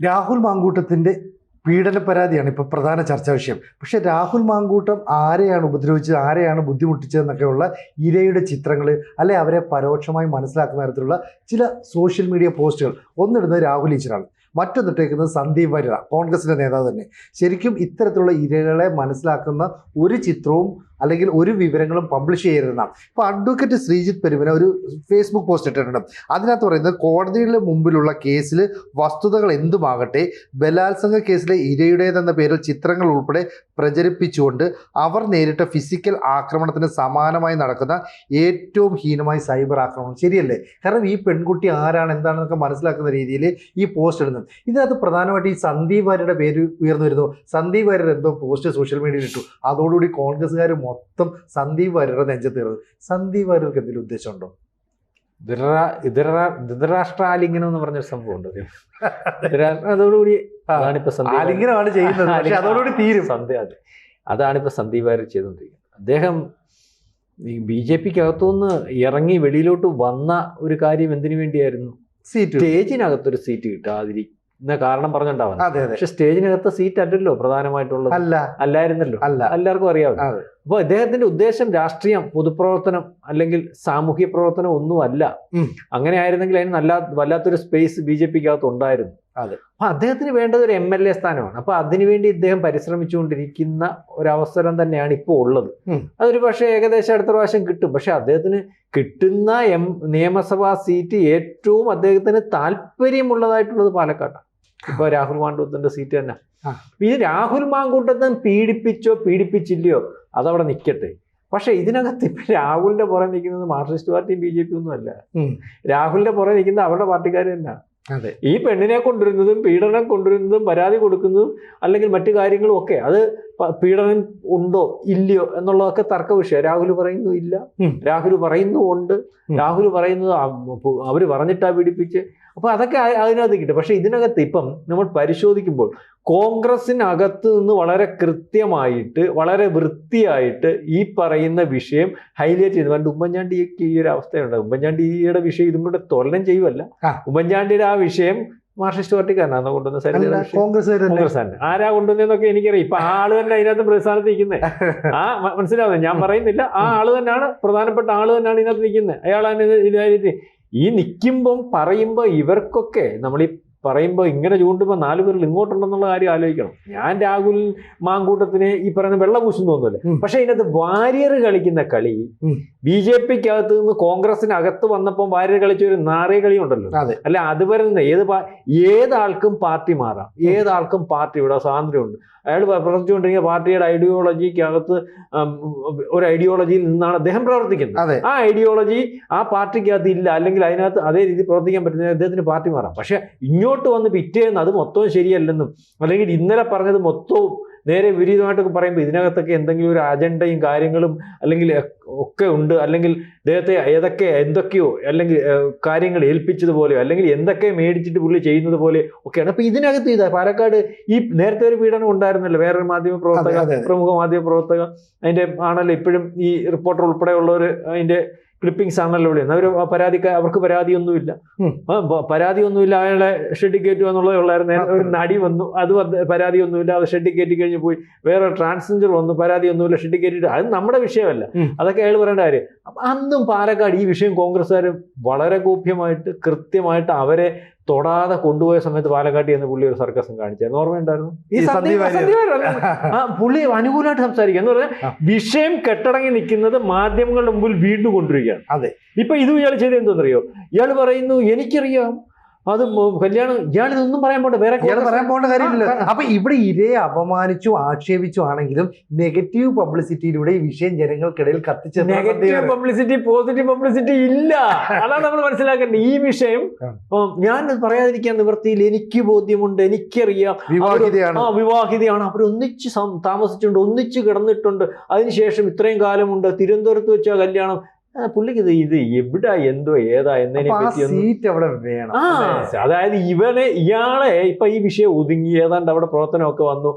രാഹുൽ മാങ്കൂട്ടത്തിന്റെ പീഡന പരാതിയാണ് ഇപ്പോൾ പ്രധാന ചർച്ചാ വിഷയം. പക്ഷെ രാഹുൽ മാങ്കൂട്ടം ആരെയാണ് ഉപദ്രവിച്ചത് ആരെയാണ് ബുദ്ധിമുട്ടിച്ചതെന്നൊക്കെയുള്ള ഇരയുടെ ചിത്രങ്ങൾ അല്ലെ അവരെ പരോക്ഷമായി മനസ്സിലാക്കുന്ന തരത്തിലുള്ള ചില സോഷ്യൽ മീഡിയ പോസ്റ്റുകൾ ഒന്നിടുന്നത് രാഹുൽ ഈശ്വരാണ്. മറ്റൊന്നിട്ടേക്കുന്നത് സന്ദീപ് വാര്യർ കോൺഗ്രസിന്റെ നേതാവ് തന്നെ. ശരിക്കും ഇത്തരത്തിലുള്ള ഇരകളെ മനസ്സിലാക്കുന്ന ഒരു ചിത്രവും അല്ലെങ്കിൽ ഒരു വിവരങ്ങളും പബ്ലിഷ് ചെയ്യരുതെന്നാണ്. ഇപ്പോൾ അഡ്വക്കേറ്റ് ശ്രീജിത്ത് പെരുമന ഒരു ഫേസ്ബുക്ക് പോസ്റ്റ് ഇട്ടിട്ടുണ്ട്. അതിനകത്ത് പറയുന്നത് കോടതിയുടെ മുമ്പിലുള്ള കേസിൽ വസ്തുതകൾ എന്തുമാകട്ടെ ബലാത്സംഗ കേസിലെ ഇരയുടേതെന്ന പേരിൽ ചിത്രങ്ങൾ ഉൾപ്പെടെ പ്രചരിപ്പിച്ചുകൊണ്ട് അവർ നേരിട്ട ഫിസിക്കൽ ആക്രമണത്തിന് സമാനമായി നടക്കുന്ന ഏറ്റവും ഹീനമായ സൈബർ ആക്രമണം. ശരിയല്ലേ? കാരണം ഈ പെൺകുട്ടി ആരാണ് എന്താണെന്നൊക്കെ മനസ്സിലാക്കുന്ന രീതിയിൽ ഈ പോസ്റ്റ് ഇടുന്നത്. ഇതിനകത്ത് പ്രധാനമായിട്ട് ഈ സന്ദീപ് വാര്യരുടെ പേര് ഉയർന്നു വരുന്നു. സന്ദീപ് വാര്യർ എന്തോ പോസ്റ്റ് സോഷ്യൽ മീഡിയയിൽ ഇട്ടു. അതോടുകൂടി കോൺഗ്രസ്സുകാർ മൊത്തം സന്ദീപ് വാര്യരുടെ നെഞ്ചത്ത് സന്ദീപ് വാര്യർക്ക് എന്തെങ്കിലും ഉദ്ദേശമുണ്ടോ? ധൃതരാ- ധൃതരാ- ധൃതരാഷ്ട്രാലിംഗനം എന്ന് പറഞ്ഞൊരു സംഭവം ഉണ്ട് ധൃതരാ- അതോടുകൂടി ആ, അതാണിപ്പോ സന്ദീപ് വാര്യർ- ആലിംഗനമാണ് ചെയ്യുന്നത് പക്ഷെ അതോടുകൂടി തീരും. സന്ധ്യ അതെ. അതാണിപ്പോ സന്ദീപ് വാര്യർ ചെയ്തുകൊണ്ടിരിക്കുന്നത്. അദ്ദേഹം ഈ ബി ജെ പിക്ക് അകത്തുനിന്ന് ഇറങ്ങി വെളിയിലോട്ട് വന്ന ഒരു കാര്യം എന്തിനു വേണ്ടിയായിരുന്നു? സീറ്റ് സ്റ്റേജിനകത്തൊരു സീറ്റ് കിട്ടാതിരിക്കുന്ന കാരണം പറഞ്ഞിട്ടുണ്ടാവാൻ പക്ഷെ സ്റ്റേജിനകത്ത് സീറ്റ് അല്ലല്ലോ പ്രധാനമായിട്ടുള്ളത്. അല്ല. അല്ലായിരുന്നല്ലോ. അല്ല. എല്ലാവർക്കും അറിയാമല്ലോ അതെ. അപ്പോൾ അദ്ദേഹത്തിന്റെ ഉദ്ദേശം രാഷ്ട്രീയം പൊതുപ്രവർത്തനം അല്ലെങ്കിൽ സാമൂഹ്യ പ്രവർത്തനം ഒന്നുമല്ല. അങ്ങനെ ആയിരുന്നെങ്കിൽ അതിന് നല്ല വല്ലാത്തൊരു സ്പേസ് ബി ജെ പിക്ക് അകത്ത് ഉണ്ടായിരുന്നു. അതെ. അപ്പൊ അദ്ദേഹത്തിന് വേണ്ടത് ഒരു എം എൽ എ സ്ഥാനമാണ്. അപ്പൊ അതിനുവേണ്ടി ഇദ്ദേഹം പരിശ്രമിച്ചുകൊണ്ടിരിക്കുന്ന ഒരവസരം തന്നെയാണ് ഇപ്പോൾ ഉള്ളത്. അതൊരു പക്ഷേ ഏകദേശം അടുത്ത പ്രാവശ്യം കിട്ടും. പക്ഷെ അദ്ദേഹത്തിന് കിട്ടുന്ന എം നിയമസഭാ സീറ്റ് ഏറ്റവും അദ്ദേഹത്തിന് താല്പര്യമുള്ളതായിട്ടുള്ളത് പാലക്കാട്ടാണ്. ഇപ്പൊ രാഹുൽ മാങ്കൂട്ടത്തിന്റെ സീറ്റ് തന്നെ. ഈ രാഹുൽ മാങ്കൂട്ടത്തൻ പീഡിപ്പിച്ചോ പീഡിപ്പിച്ചില്ലയോ അതവിടെ നിൽക്കട്ടെ പക്ഷേ ഇതിനകത്ത് ഇപ്പൊ രാഹുലിന്റെ പുറകെ നിൽക്കുന്നത് മാർക്സിസ്റ്റ് പാർട്ടിയും ബി ജെ പി ഒന്നും അല്ല. ഉം. രാഹുലിന്റെ പുറകെ നിൽക്കുന്നത് അവരുടെ പാർട്ടിക്കാർ തന്നെ അതെ. ഈ പെണ്ണിനെ കൊണ്ടുവരുന്നതും പീഡനം കൊണ്ടുവരുന്നതും പരാതി കൊടുക്കുന്നതും അല്ലെങ്കിൽ മറ്റു കാര്യങ്ങളും ഒക്കെ അത് പീഡനം ഉണ്ടോ ഇല്ലയോ എന്നുള്ളതൊക്കെ തർക്ക വിഷയം. രാഹുൽ പറയുന്നു ഇല്ല. രാഹുൽ പറയുന്നു ഉണ്ട്. രാഹുൽ പറയുന്നത് അവർ പറഞ്ഞിട്ടാ പീഡിപ്പിച്ച്. അപ്പൊ അതൊക്കെ അതിനകത്ത് കിട്ടും. പക്ഷേ ഇതിനകത്ത് ഇപ്പം നമ്മൾ പരിശോധിക്കുമ്പോൾ കോൺഗ്രസിനകത്ത് നിന്ന് വളരെ കൃത്യമായിട്ട് വളരെ വൃത്തിയായിട്ട് ഈ പറയുന്ന വിഷയം ഹൈലൈറ്റ് ചെയ്തു പണ്ട് ഉമ്മൻചാണ്ടിക്ക് ഈ ഒരു അവസ്ഥയുണ്ട്. ഉമ്മൻചാണ്ടിയുടെ വിഷയം ഇതും കൂടെ തൊല്ലം ചെയ്യുമല്ല. ഉമ്മൻചാണ്ടിയുടെ ആ വിഷയം മാർക്സിസ്റ്റ് പാർട്ടിക്കാരനാണ് കൊണ്ടുവന്ന കോൺഗ്രസ് കോൺഗ്രസ് തന്നെ ആരാ കൊണ്ടുവന്നതെന്നൊക്കെ എനിക്കറിയാം. ഇപ്പൊ ആൾ തന്നെ അതിനകത്ത് പ്രതിസ്ഥാനത്ത് നിൽക്കുന്നത് ആ മനസ്സിലാവുന്നത് ഞാൻ പറയുന്നില്ല. ആ ആൾ തന്നെയാണ് പ്രധാനപ്പെട്ട ആൾ തന്നെയാണ് ഇതിനകത്ത് നിൽക്കുന്നത് അയാളാണ് ഇത് ഇതായിട്ട് ഈ നിൽക്കുമ്പം പറയുമ്പോൾ ഇവർക്കൊക്കെ നമ്മൾ ഈ പറയുമ്പോൾ ഇങ്ങനെ ചൂണ്ടുമ്പോൾ നാല് പേരിൽ ഇങ്ങോട്ടുണ്ടെന്നുള്ള കാര്യം ആലോചിക്കണം ഞാൻ രാഹുൽ മാങ്കൂട്ടത്തിന് ഈ പറയുന്ന വെള്ള തോന്നുന്നില്ല ഉം. പക്ഷെ ഇതിനകത്ത് വാര്യർ കളിക്കുന്ന കളി. ബി ജെ പിക്കകത്ത് നിന്ന് കോൺഗ്രസിനകത്ത് വന്നപ്പോൾ ഭാര്യ കളിച്ച ഒരു നാറിയ കളി ഉണ്ടല്ലോ അല്ല അത് വരുന്ന ഏത് ഏതാൾക്കും പാർട്ടി മാറാം. ഏതാൾക്കും പാർട്ടി ഇവിടെ സ്വാതന്ത്ര്യമുണ്ട്. അയാൾ പ്രവർത്തിച്ചുകൊണ്ടിരിക്കുന്ന പാർട്ടിയുടെ ഐഡിയോളജിക്കകത്ത് ഒരു ഐഡിയോളജിയിൽ നിന്നാണ് അദ്ദേഹം പ്രവർത്തിക്കുന്നത്. ആ ഐഡിയോളജി ആ പാർട്ടിക്കകത്ത് ഇല്ല. അല്ലെങ്കിൽ അതിനകത്ത് അതേ രീതിയിൽ പ്രവർത്തിക്കാൻ പറ്റുന്ന അദ്ദേഹത്തിന് പാർട്ടി മാറാം. പക്ഷെ ഇങ്ങോട്ട് വന്ന് പിറ്റേന്ന് അത് മൊത്തവും ശരിയല്ലെന്നും അല്ലെങ്കിൽ ഇന്നലെ പറഞ്ഞത് മൊത്തവും നേരെ വിപരീതമായിട്ടൊക്കെ പറയുമ്പോൾ ഇതിനകത്തൊക്കെ എന്തെങ്കിലും ഒരു അജണ്ടയും കാര്യങ്ങളും അല്ലെങ്കിൽ ഒക്കെ ഉണ്ട്. അല്ലെങ്കിൽ ഇദ്ദേഹത്തെ ഏതൊക്കെ എന്തൊക്കെയോ അല്ലെങ്കിൽ കാര്യങ്ങൾ ഏൽപ്പിച്ചതുപോലെയോ അല്ലെങ്കിൽ എന്തൊക്കെ മേടിച്ചിട്ട് പുള്ളി ചെയ്യുന്നത് പോലെ ഒക്കെയാണ്. അപ്പൊ ഇതിനകത്ത് ഇതാ പാലക്കാട് ഈ നേരത്തെ ഒരു പീഡനം ഉണ്ടായിരുന്നല്ലോ. വേറൊരു മാധ്യമ പ്രവർത്തക. പ്രമുഖ മാധ്യമ പ്രവർത്തക. അതിന്റെ ആണല്ലോ ഇപ്പോഴും ഈ റിപ്പോർട്ടർ ഉൾപ്പെടെയുള്ളവർ അതിന്റെ ക്ലിപ്പിംഗ്സ് ആണല്ലോ ഇവിടെ. അവർ പരാതിക്ക് അവർക്ക് പരാതിയൊന്നുമില്ല. പരാതിയൊന്നുമില്ല. അയാളെ ഷെഡിൽ കയറ്റുക എന്നുള്ളതേ ഉള്ളായിരുന്നു. ഒരു നടി വന്നു. അത് പരാതിയൊന്നുമില്ല. അത് ഷെഡിൽ കയറ്റി കഴിഞ്ഞ് പോയി. വേറെ ട്രാൻസ്ജെൻഡർ വന്നു. പരാതിയൊന്നുമില്ല. ഷെഡിൽ കയറ്റിയിട്ട് അത് നമ്മുടെ വിഷയമല്ല. അതൊക്കെ അയാൾ പറയേണ്ട കാര്യം. അന്നും പാലക്കാട് ഈ വിഷയം കോൺഗ്രസ്സുകാർ വളരെ ഗോപ്യമായിട്ട് കൃത്യമായിട്ട് അവരെ തൊടാതെ കൊണ്ടുപോയ സമയത്ത് പാലക്കാട്ടി എന്ന് പുള്ളി ഒരു സർക്കസും കാണിച്ചായിരുന്നു ഓർമ്മയുണ്ടായിരുന്നു ഈ? ആ പുള്ളി അനുകൂലമായിട്ട് സംസാരിക്കുക എന്ന് പറഞ്ഞാൽ. വിഷയം കെട്ടടങ്ങി നിൽക്കുന്നത് മാധ്യമങ്ങളുടെ മുമ്പിൽ വീണ്ടും കൊണ്ടിരിക്കുകയാണ് അതെ. ഇപ്പൊ ഇത് ഇയാൾ ചെയ്ത് എന്തോന്നറിയോ? ഇയാൾ പറയുന്നു എനിക്കറിയാം. അത് കല്യാണം ഇയാൾ ഇതൊന്നും പറയാൻ പോകണ്ട വേറെ ഇയാൾ പറയാൻ പോകേണ്ട കാര്യമില്ല അപ്പൊ ഇവിടെ ഇരയെ അപമാനിച്ചു ആക്ഷേപിച്ചു ആണെങ്കിലും നെഗറ്റീവ് പബ്ലിസിറ്റിയിലൂടെ ഈ വിഷയം ജനങ്ങൾക്കിടയിൽ കത്തിച്ച് നെഗറ്റീവ് പബ്ലിസിറ്റി പോസിറ്റീവ് പബ്ലിസിറ്റി ഇല്ല. അതാണ് നമ്മൾ മനസ്സിലാക്കേണ്ടത്. ഈ വിഷയം. ഞാൻ പറയാതിരിക്കാൻ നിവൃത്തിയിൽ എനിക്ക് ബോധ്യമുണ്ട് എനിക്കറിയാം. വിവാഹിതയാണ്. ആ വിവാഹിതയാണ്. അവർ ഒന്നിച്ച് സം- താമസിച്ചിട്ടുണ്ട് ഒന്നിച്ച് കിടന്നിട്ടുണ്ട്. അതിനുശേഷം ഇത്രയും കാലമുണ്ട്. തിരുവനന്തപുരത്ത് വെച്ച കല്യാണം. പുള്ളിക്ക് ഇത് ഇത് എവിടാ എന്തോ ഏതാ എന്നതിനെ സീറ്റ് അവിടെ വേണം? അതായത് ഇവനെ ഇയാളെ ഇപ്പൊ ഈ വിഷയം ഒതുങ്ങി ഏതാണ്ട് അവിടെ പ്രവർത്തനമൊക്കെ വന്നു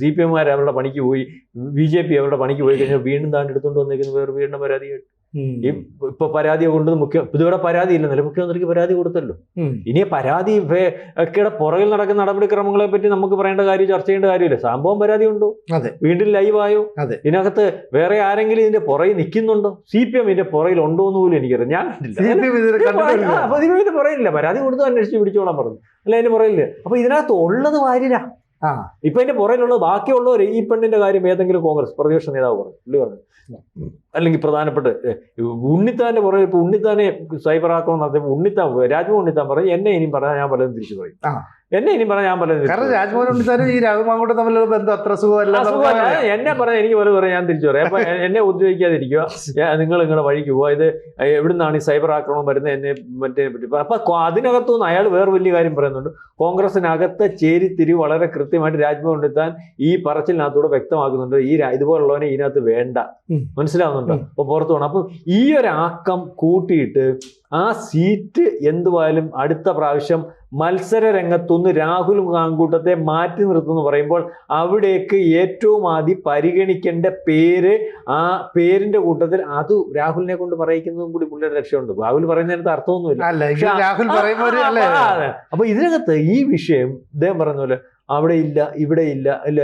സി പി എംമാർ അവരുടെ പണിക്ക് പോയി ബി ജെ പി അവരുടെ പണിക്ക് പോയി കഴിഞ്ഞാൽ വീണ്ടും താണ്ടെടുത്തോണ്ട് എടുത്തുകൊണ്ട് വേറെ വീണ്ടും പരാതി ഈ ഇപ്പൊ പരാതി കൊണ്ട് മുഖ്യ ഇതുവരെ പരാതി ഇല്ല. നില മുഖ്യമന്ത്രിക്ക് പരാതി കൊടുത്തല്ലോ. ഇനി പരാതി ഒക്കെയുടെ പുറകിൽ നടക്കുന്ന നടപടിക്രമങ്ങളെ പറ്റി നമുക്ക് പറയേണ്ട കാര്യം ചർച്ച ചെയ്യേണ്ട കാര്യമില്ല. സംഭവം പരാതി ഉണ്ടോ? അതെ. വീണ്ടും ലൈവായോ അതെ. ഇതിനകത്ത് വേറെ ആരെങ്കിലും ഇതിന്റെ പുറകിൽ നിൽക്കുന്നുണ്ടോ? സി പി എം ഇതിന്റെ പുറകിൽ ഉണ്ടോ എന്ന് പോലും എനിക്കറിയാം ഞാൻ അപ്പൊ പുറയില്ല പരാതി കൊടുത്ത് അന്വേഷിച്ച് പിടിച്ചോളാൻ പറഞ്ഞു. അല്ല അതിന് പുറയില്ല അപ്പൊ ഇതിനകത്ത് ഉള്ളത് ആ. ഇപ്പൊ അതിന്റെ പുറയിലുള്ള ബാക്കിയുള്ളവർ ഈ പെണ്ണിന്റെ കാര്യം ഏതെങ്കിലും കോൺഗ്രസ് പ്രതിപക്ഷ നേതാവ് പറഞ്ഞു. പുള്ളി പറഞ്ഞു. അല്ലെങ്കിൽ പ്രധാനപ്പെട്ട ഉണ്ണിത്താന്റെ പുറകെ ഇപ്പൊ ഉണ്ണിത്താനെ സൈബർ ആക്രമണം നടത്തിയപ്പോൾ ഉണ്ണിത്താൻ രാജ്മോഹൻ ഉണ്ണിത്താൻ പറഞ്ഞു എന്നെ ഇനിയും പറഞ്ഞാൽ ഞാൻ പലതും തിരിച്ചു പറയും. എന്നെ ഇനി പറഞ്ഞ ഞാൻ പലതും കാരണം. രാജ്മോഹൻ ഉണ്ണിത്താനും ഈ രാഘവ് മാങ്കൂട്ടം തമ്മിലുള്ള ബന്ധം അത്ര സുഖമല്ല എന്നെ പറഞ്ഞ എനിക്ക് പോലെ പറയാം ഞാൻ തിരിച്ചു പറയാം. അപ്പൊ എന്നെ ഉദ്യോഗിക്കാതിരിക്കുക നിങ്ങൾ നിങ്ങളുടെ വഴിക്ക് പോവാ. ഇത് എവിടുന്നാണ് ഈ സൈബർ ആക്രമണം വരുന്നത്? എന്നെ മറ്റേ പറ്റി അപ്പൊ അതിനകത്തുനിന്ന് അയാൾ വേറെ വലിയ കാര്യം പറയുന്നുണ്ട്. കോൺഗ്രസിനകത്തെ ചേരിത്തിരിവ് വളരെ കൃത്യമായിട്ട് രാജ്മോഹൻ ഉണ്ടെത്താൻ ഈ പറച്ചിലിനകത്തൂടെ വ്യക്തമാക്കുന്നുണ്ട്. ഈ ഇതുപോലുള്ളവനെ ഇതിനകത്ത് വേണ്ട. മനസ്സിലാവുന്നുണ്ട്. അപ്പൊ പുറത്തു പോകണം അപ്പൊ ഈ ഒരു ആക്കം കൂട്ടിയിട്ട് ആ സീറ്റ് എന്തുവായാലും അടുത്ത പ്രാവശ്യം മത്സര രംഗത്തുനിന്ന് രാഹുൽ കാങ്കൂട്ടത്തെ മാറ്റി നിർത്തുമെന്ന് പറയുമ്പോൾ അവിടേക്ക് ഏറ്റവും ആദ്യം പരിഗണിക്കേണ്ട പേര് ആ പേരിന്റെ കൂട്ടത്തിൽ അത് രാഹുലിനെ കൊണ്ട് പറയിക്കുന്നതും കൂടി പുള്ളിയുടെ രക്ഷയുണ്ട് രാഹുൽ പറയുന്നതിനകത്ത് അർത്ഥമൊന്നുമില്ല. അല്ല രാഹുൽ അല്ലേ. അപ്പൊ ഇതിനകത്ത് ഈ വിഷയം ഇദ്ദേഹം പറഞ്ഞ പോലെ അവിടെ ഇല്ല ഇവിടെ ഇല്ല ഇല്ല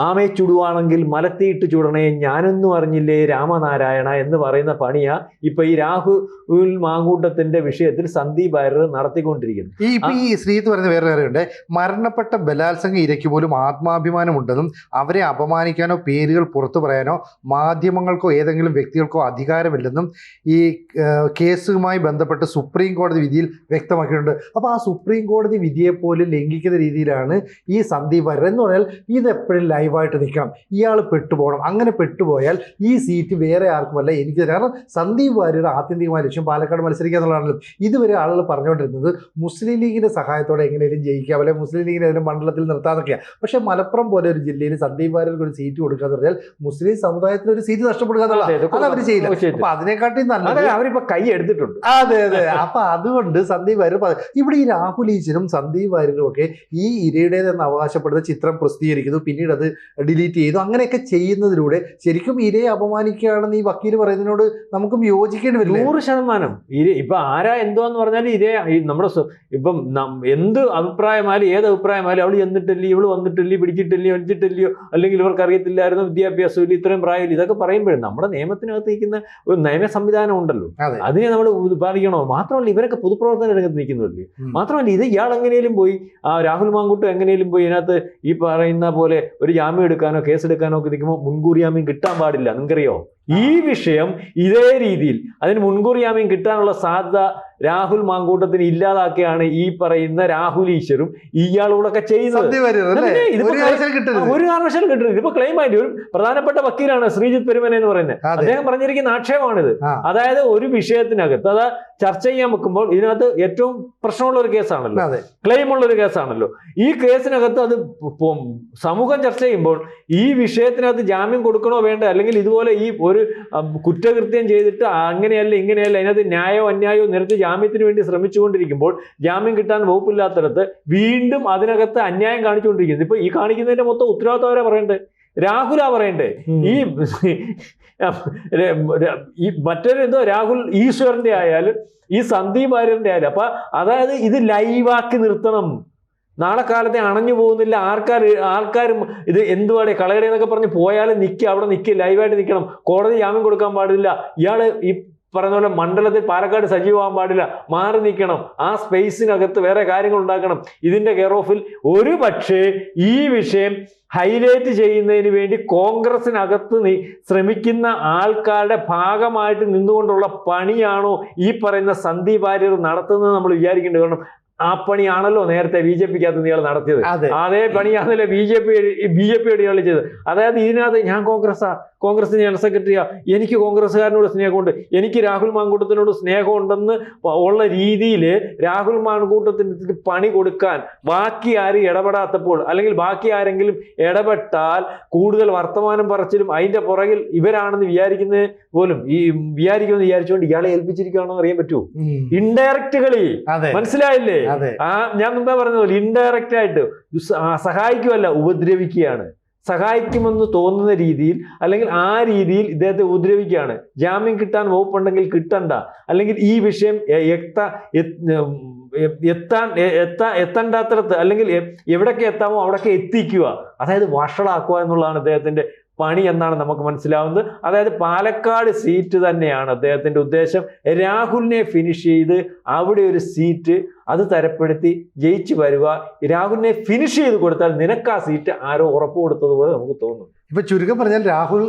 ആമയെ ചുടുവാണെങ്കിൽ മലത്തിയിട്ട് ചുടണേ ഞാനൊന്നും അറിഞ്ഞില്ലേ രാമനാരായണ എന്ന് പറയുന്ന പണിയാ ഇപ്പൊ ഈ രാഹുൽ മാങ്കൂട്ടത്തിന്റെ വിഷയത്തിൽ സന്ദീപ് വാര്യർ നടത്തിക്കൊണ്ടിരിക്കുന്നത് ഈ ഇപ്പൊ ഈ ശ്രീത്ത് പറയുന്ന വേറെ കാര്യമുണ്ട് മരണപ്പെട്ട ബലാത്സംഗ ഇരയ്ക്ക് പോലും ആത്മാഭിമാനം ഉണ്ടെന്നും അവരെ അപമാനിക്കാനോ പേരുകൾ പുറത്തു പറയാനോ മാധ്യമങ്ങൾക്കോ ഏതെങ്കിലും വ്യക്തികൾക്കോ അധികാരമില്ലെന്നും ഈ കേസുമായി ബന്ധപ്പെട്ട് സുപ്രീം കോടതി വിധിയിൽ വ്യക്തമാക്കിയിട്ടുണ്ട്. അപ്പോൾ ആ സുപ്രീം കോടതി വിധിയെ പോലും ലംഘിക്കുന്ന രീതിയിലാണ് ഈ സന്ദീപ് വാര്യർ എന്ന് പറഞ്ഞാൽ ഇത് എപ്പോഴും ലൈവായിട്ട് നിൽക്കണം. ഇയാൾ പെട്ടുപോകണം. അങ്ങനെ പെട്ടുപോയാൽ ഈ സീറ്റ് വേറെ ആർക്കുമല്ല എനിക്ക് കാരണം സന്ദീപ് വാര്യർ ആത്യന്തികമായ ലക്ഷ്യം പാലക്കാട് മത്സരിക്കുക എന്നുള്ളതാണല്ലോ. ഇതുവരെ ആളുകൾ പറഞ്ഞുകൊണ്ടിരുന്നത് മുസ്ലിം ലീഗിന്റെ സഹായത്തോടെ എങ്ങനെയും ജയിക്കാം അല്ലെങ്കിൽ മുസ്ലിം ലീഗിനെ അതിന്റെ മണ്ഡലത്തിൽ നിർത്താതൊക്കെയാണ് പക്ഷേ മലപ്പുറം പോലെ ഒരു ജില്ലയിൽ സന്ദീപ് വാര്യർക്ക് ഒരു സീറ്റ് കൊടുക്കുക എന്ന് പറഞ്ഞാൽ മുസ്ലിം സമുദായത്തിന് ഒരു സീറ്റ് നഷ്ടപ്പെടുക എന്നുള്ളത്. അത് അവർ ചെയ്യില്ല. അപ്പൊ അതിനെക്കാട്ടി നല്ലത് അവരിപ്പോ കൈ എടുത്തിട്ടുണ്ട്. അതെ അതെ. അപ്പൊ അതുകൊണ്ട് സന്ദീപ് വാര്യർ ഇവിടെ ഈ രാഹുൽ ഈശ്വരും സന്ദീപ് വാര്യരും ഒക്കെ ഈ ഇരയുടേതെന്ന് അവകാശപ്പെടുന്ന ചിത്രം പ്രസിദ്ധീകരിക്കുന്നു. പിന്നീട് അത് ഡിലീറ്റ് ചെയ്തു. അങ്ങനെയൊക്കെ ചെയ്യുന്നതിലൂടെ ശരിക്കും ഇരയെ അപമാനിക്കുകയാണെന്ന് ഈ വക്കീൽ പറയുന്നതിനോട് നമുക്കും യോജിക്കേണ്ടി വരും നൂറ് ശതമാനം. ഇര ഇപ്പൊ ആരാ എന്തോന്ന് പറഞ്ഞാൽ ഇരേ നമ്മുടെ ഇപ്പം എന്ത് അഭിപ്രായമായാലും ഏത് അഭിപ്രായമായാലും അവൾ ചെന്നിട്ടില്ലേ ഇവൾ വന്നിട്ടില്ലേ പിടിച്ചിട്ടില്ലയോ അടിച്ചിട്ടില്ലയോ അല്ലെങ്കിൽ ഇവർക്ക് അറിയത്തില്ലായിരുന്നു വിദ്യാഭ്യാസം ഇല്ല ഇത്രയും പ്രായമില്ല ഇതൊക്കെ പറയുമ്പോഴും നമ്മുടെ നിയമത്തിനകത്ത് നിൽക്കുന്ന ഒരു നിയമ സംവിധാനം ഉണ്ടല്ലോ. അതിനെ നമ്മൾ പാലിക്കണോ മാത്രമല്ല ഇവരൊക്കെ പൊതുപ്രവർത്തന രംഗത്ത് നിൽക്കുന്നില്ലേ മാത്രമല്ല ഇത് ഇയാൾ എങ്ങനെയും പോയി ആ രാഹുൽ മാങ്കുട്ടും എങ്ങനെയും പോയി ഇതിനകത്ത് ഈ പറയുന്ന പോലെ ഒരു ജാമ്യം എടുക്കാനോ കേസ് എടുക്കാനോ ഒക്കെ നിൽക്കുമ്പോൾ മുൻകൂർ ജാമ്യം കിട്ടാൻ പാടില്ല. നിങ്ങൾക്കറിയോ? ഈ വിഷയം ഇതേ രീതിയിൽ അതിന് മുൻകൂർ ജാമ്യം കിട്ടാനുള്ള സാധ്യത രാഹുൽ മാങ്കൂട്ടത്തിന് ഇല്ലാതാക്കിയാണ് ഈ പറയുന്ന രാഹുൽ ഈശ്വരും ഇയാളോടൊക്കെ ചെയ്യുന്നത്. ഒരു കാരണവശാലും കിട്ടരുത്. ഇതിപ്പോ ക്ലെയിം ആയിട്ട് ഒരു പ്രധാനപ്പെട്ട വക്കീലാണ് ശ്രീജിത്ത് പെരുമന എന്ന് പറയുന്നത്. അദ്ദേഹം പറഞ്ഞിരിക്കുന്ന ആക്ഷേപമാണിത്. അതായത് ഒരു വിഷയത്തിനകത്ത് അത് ചർച്ച ചെയ്യാൻ വെക്കുമ്പോൾ ഇതിനകത്ത് ഏറ്റവും പ്രശ്നമുള്ള ഒരു കേസാണല്ലോ. ക്ലെയിം ഉള്ള ഒരു കേസാണല്ലോ. ഈ കേസിനകത്ത് അത് സമൂഹം ചർച്ച ചെയ്യുമ്പോൾ ഈ വിഷയത്തിനകത്ത് ജാമ്യം കൊടുക്കണോ വേണ്ട അല്ലെങ്കിൽ ഇതുപോലെ ഈ ഒരു കുറ്റകൃത്യം ചെയ്തിട്ട് അങ്ങനെയല്ല ഇങ്ങനെയല്ല അതിനകത്ത് ന്യായോ അന്യായോ നിരത്തി ജാമ്യത്തിന് വേണ്ടി ശ്രമിച്ചുകൊണ്ടിരിക്കുമ്പോൾ ജാമ്യം കിട്ടാൻ വകുപ്പില്ലാത്തടത്ത് വീണ്ടും അതിനകത്ത് അന്യായം കാണിച്ചുകൊണ്ടിരിക്കുന്നത് ഇപ്പൊ ഈ കാണിക്കുന്നതിന്റെ മൊത്തം ഉത്തരവാദിത്വം അവരാ പറയണ്ടേ രാഹുലാ പറയണ്ടേ ഈ ഈ മറ്റൊരു എന്തോ രാഹുൽ ഈശ്വരന്റെ ആയാലും ഈ സന്ദീപ് ആര്യന്റെ ആയാലും അപ്പൊ അതായത് ഇത് ലൈവാക്കി നിർത്തണം. നാളെ കാലത്തെ അണഞ്ഞു പോകുന്നില്ല. ആൾക്കാർ ആൾക്കാരും ഇത് എന്തുവാടെ കളയുടെ എന്നൊക്കെ പറഞ്ഞ് പോയാലും നിൽക്കുക അവിടെ നിൽക്കുക ലൈവായിട്ട് നിൽക്കണം കോടതി ജാമ്യം കൊടുക്കാൻ പാടില്ല. ഇയാൾ ഈ പറയുന്ന പോലെ മണ്ഡലത്തിൽ പാലക്കാട് സജീവമാകാൻ പാടില്ല. മാറി നിൽക്കണം ആ സ്പേസിനകത്ത് വേറെ കാര്യങ്ങൾ ഉണ്ടാക്കണം. ഇതിന്റെ കെയർ ഓഫിൽ ഒരു പക്ഷേ ഈ വിഷയം ഹൈലൈറ്റ് ചെയ്യുന്നതിന് വേണ്ടി കോൺഗ്രസിനകത്ത് നീ ശ്രമിക്കുന്ന ആൾക്കാരുടെ ഭാഗമായിട്ട് നിന്നുകൊണ്ടുള്ള പണിയാണോ ഈ പറയുന്ന സന്ദീപ് വാര്യർ നടത്തുന്നത് നമ്മൾ വിചാരിക്കേണ്ടത് കാരണം ആ പണിയാണല്ലോ നേരത്തെ ബി ജെ പിക്കകത്ത് ഇയാൾ നടത്തിയത്. അതേ. പണിയാണല്ലോ B J P B J പിയോട് ഇയാൾ ചെയ്തത്. അതായത് ഇതിനകത്ത് ഞാൻ കോൺഗ്രസ്സാ കോൺഗ്രസ് ജനറൽ സെക്രട്ടറിയാ എനിക്ക് കോൺഗ്രസ്സുകാരനോട് സ്നേഹമുണ്ട്. എനിക്ക് രാഹുൽ മാങ്കൂട്ടത്തിനോട് സ്നേഹമുണ്ടെന്ന് ഉള്ള രീതിയിൽ രാഹുൽ മാങ്കൂട്ടത്തിന് പണി കൊടുക്കാൻ ബാക്കി ആരും ഇടപെടാത്തപ്പോൾ അല്ലെങ്കിൽ ബാക്കി ആരെങ്കിലും ഇടപെട്ടാൽ കൂടുതൽ വർത്തമാനം പറച്ചിലും അതിന്റെ പുറകിൽ ഇവരാണെന്ന് വിചാരിക്കുന്നത് പോലും ഈ വിചാരിക്കുമെന്ന് വിചാരിച്ചുകൊണ്ട് ഇയാളെ ഏൽപ്പിച്ചിരിക്കുകയാണോ അറിയാൻ പറ്റുമോ? ഉം. ഇൻഡയറക്റ്റ് കളി. മനസ്സിലായില്ലേ? ആ ഞാൻ മുമ്പേ പറഞ്ഞ പോലെ ഇൻഡയറക്റ്റ് ആയിട്ട് സഹായിക്കുമല്ല ഉപദ്രവിക്കുകയാണ്. സഹായിക്കുമെന്ന് തോന്നുന്ന രീതിയിൽ അല്ലെങ്കിൽ ആ രീതിയിൽ ഇദ്ദേഹത്തെ ഉപദ്രവിക്കുകയാണ്. ജാമ്യം കിട്ടാൻ വകുപ്പുണ്ടെങ്കിൽ കിട്ടണ്ട. അല്ലെങ്കിൽ ഈ വിഷയം എത്ത എത്താൻ എത്താ എത്തണ്ടാത്തടത്ത് അല്ലെങ്കിൽ എവിടൊക്കെ എത്താമോ അവിടൊക്കെ എത്തിക്കുക. അതായത് വഷളാക്കുക എന്നുള്ളതാണ് അദ്ദേഹത്തിന്റെ പണി എന്നാണ് നമുക്ക് മനസ്സിലാവുന്നത്. അതായത് പാലക്കാട് സീറ്റ് തന്നെയാണ് അദ്ദേഹത്തിന്റെ ഉദ്ദേശം. രാഹുലിനെ ഫിനിഷ് ചെയ്ത് അവിടെ ഒരു സീറ്റ് അത് തരപ്പെടുത്തി ജയിച്ചു വരിക. രാഹുലിനെ ഫിനിഷ് ചെയ്ത് കൊടുത്താൽ നിനക്ക് ആ സീറ്റ് ആരോ ഉറപ്പ് കൊടുത്തതുപോലെ നമുക്ക് തോന്നും. ഇപ്പൊ ചുരുക്കം പറഞ്ഞാൽ രാഹുൽ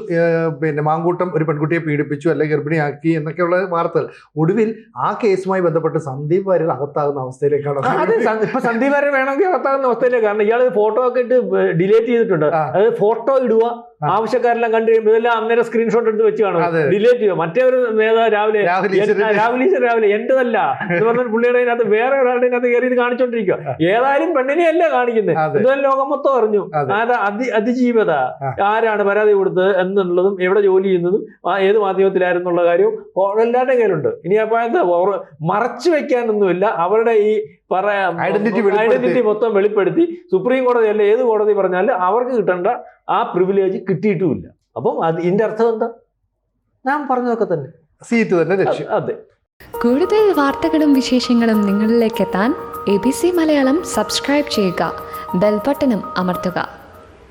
പിന്നെ മാങ്കൂട്ടം ഒരു പെൺകുട്ടിയെ പീഡിപ്പിച്ചു അല്ലെങ്കിൽ ഗർഭിണിയാക്കി എന്നൊക്കെയുള്ള വാർത്തകൾ. ഒടുവിൽ ആ കേസുമായി ബന്ധപ്പെട്ട് സന്ദീപ് വാര്യർ അകത്താകുന്ന അവസ്ഥയിലേക്കാണ് അതെ ഇപ്പൊ സന്ദീപ് വാര്യർ വേണമെങ്കിൽ അകത്താകുന്ന അവസ്ഥയിലേക്ക് കാരണം ഇയാൾ ഫോട്ടോ ഒക്കെ ഇട്ട് ഡിലേറ്റ് ചെയ്തിട്ടുണ്ട്. അതായത് ഫോട്ടോ ഇടുക ആവശ്യക്കാരെല്ലാം കണ്ടു കഴിയുമ്പോൾ ഇതെല്ലാം അന്നേരം സ്ക്രീൻഷോട്ട് എടുത്ത് വെച്ച് കാണും. ഡിലേറ്റ് ചെയ്യുക. മറ്റേ ഒരു നേതാവ് രാവിലെ രാഹുൽ ഈശ്വർ രാവിലെ എന്റേതല്ല. എന്ന് പറഞ്ഞ പുള്ളിയുടെ അതിനകത്ത് വേറെ ഒരാളുടെ അതിനകത്ത് കയറി ഇത് കാണിച്ചോണ്ടിരിക്കുക. ഏതായാലും പെണ്ണിനെ അല്ല കാണിക്കുന്നത് ഇതെല്ലാം ലോകം മൊത്തം അറിഞ്ഞു. അതെ. അതി അതിജീവത. ആ. ആരാണ് പരാതി കൊടുത്തത് എന്നുള്ളതും എവിടെ ജോലി ചെയ്യുന്നതും ആ ഏത് മാധ്യമത്തിലായിരുന്നുള്ള കാര്യവും എല്ലാവരുടെയും കയ്യിലുണ്ട്. ഇനി അപ്പോൾ എന്താ? മറച്ചു വെക്കാനൊന്നുമില്ല. അവരുടെ ഈ പറയാ ഐഡന്റിറ്റി മൊത്തം വെളിപ്പെടുത്തി. സുപ്രീം കോടതി അല്ല ഏത് കോടതി പറഞ്ഞാലും അവർക്ക് കിട്ടേണ്ട ആ പ്രിവിലേജ് കിട്ടിയിട്ടുമില്ല. അപ്പം അത് ഇതിന്റെ അർത്ഥം എന്താ? ഞാൻ പറഞ്ഞതൊക്കെ തന്നെ. സീറ്റ് തന്നെ ലക്ഷ്യം. അതെ. കൂടുതൽ വാർത്തകളും വിശേഷങ്ങളും നിങ്ങളിലേക്ക് എത്താൻ A B C Malayalam subscribe ചെയ്യുക. ബെൽബട്ടനും അമർത്തുക.